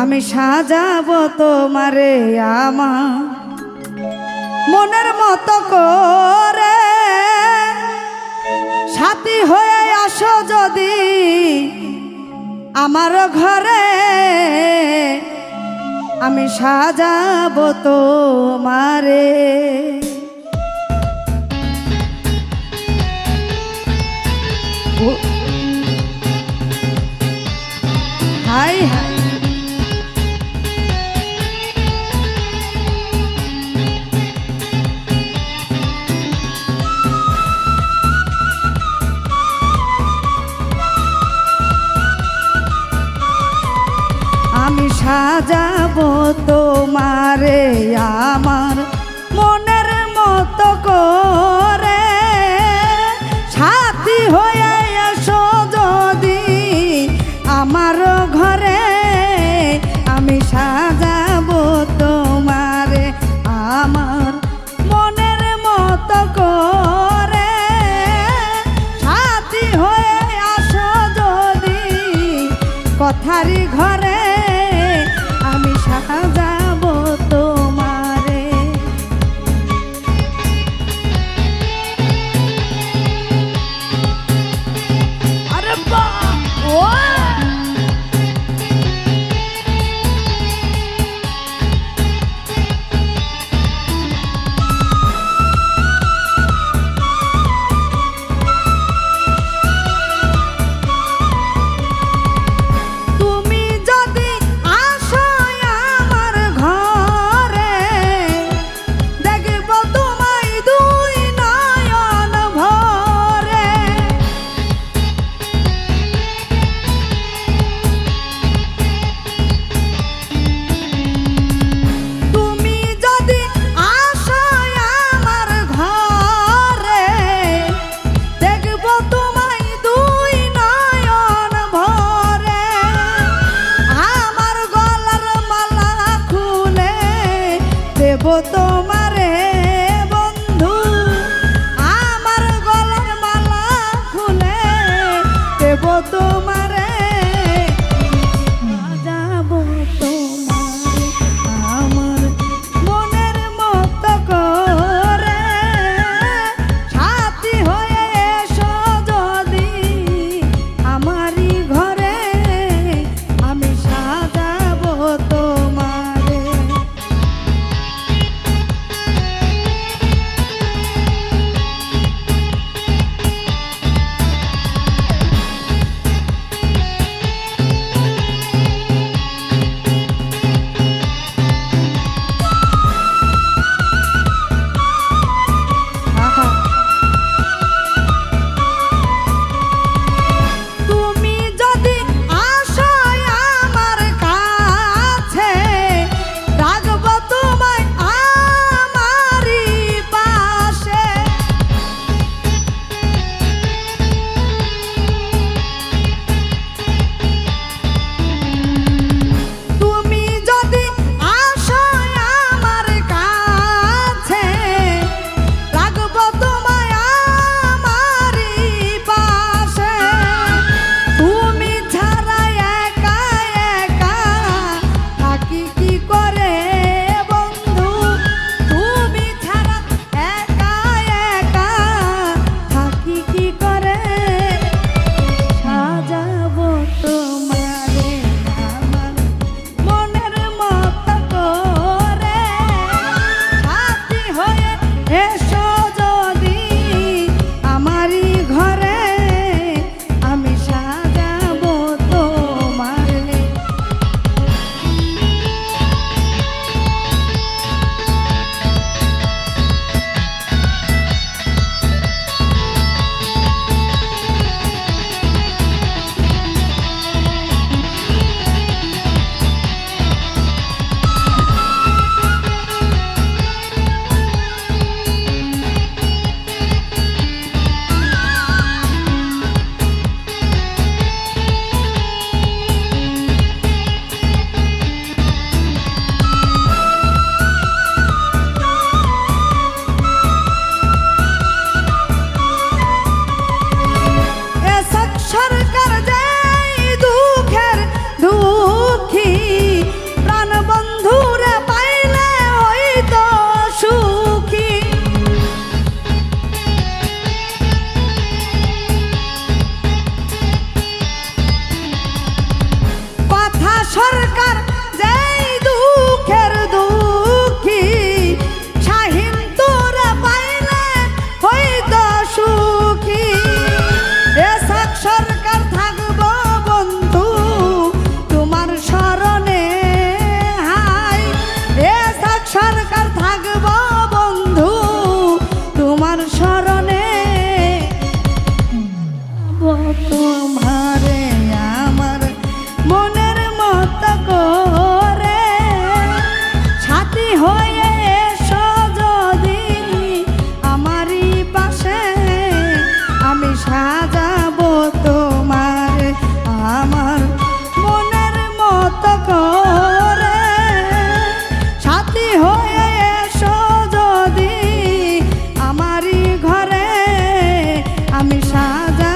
আমি সাজাব তোমারে আমার মনের মতো করে। সাথী হয়ে আসো যদি আমার ঘরে। আমি সাজাব তোমারে। সাজাবো তোমারে আমার nada.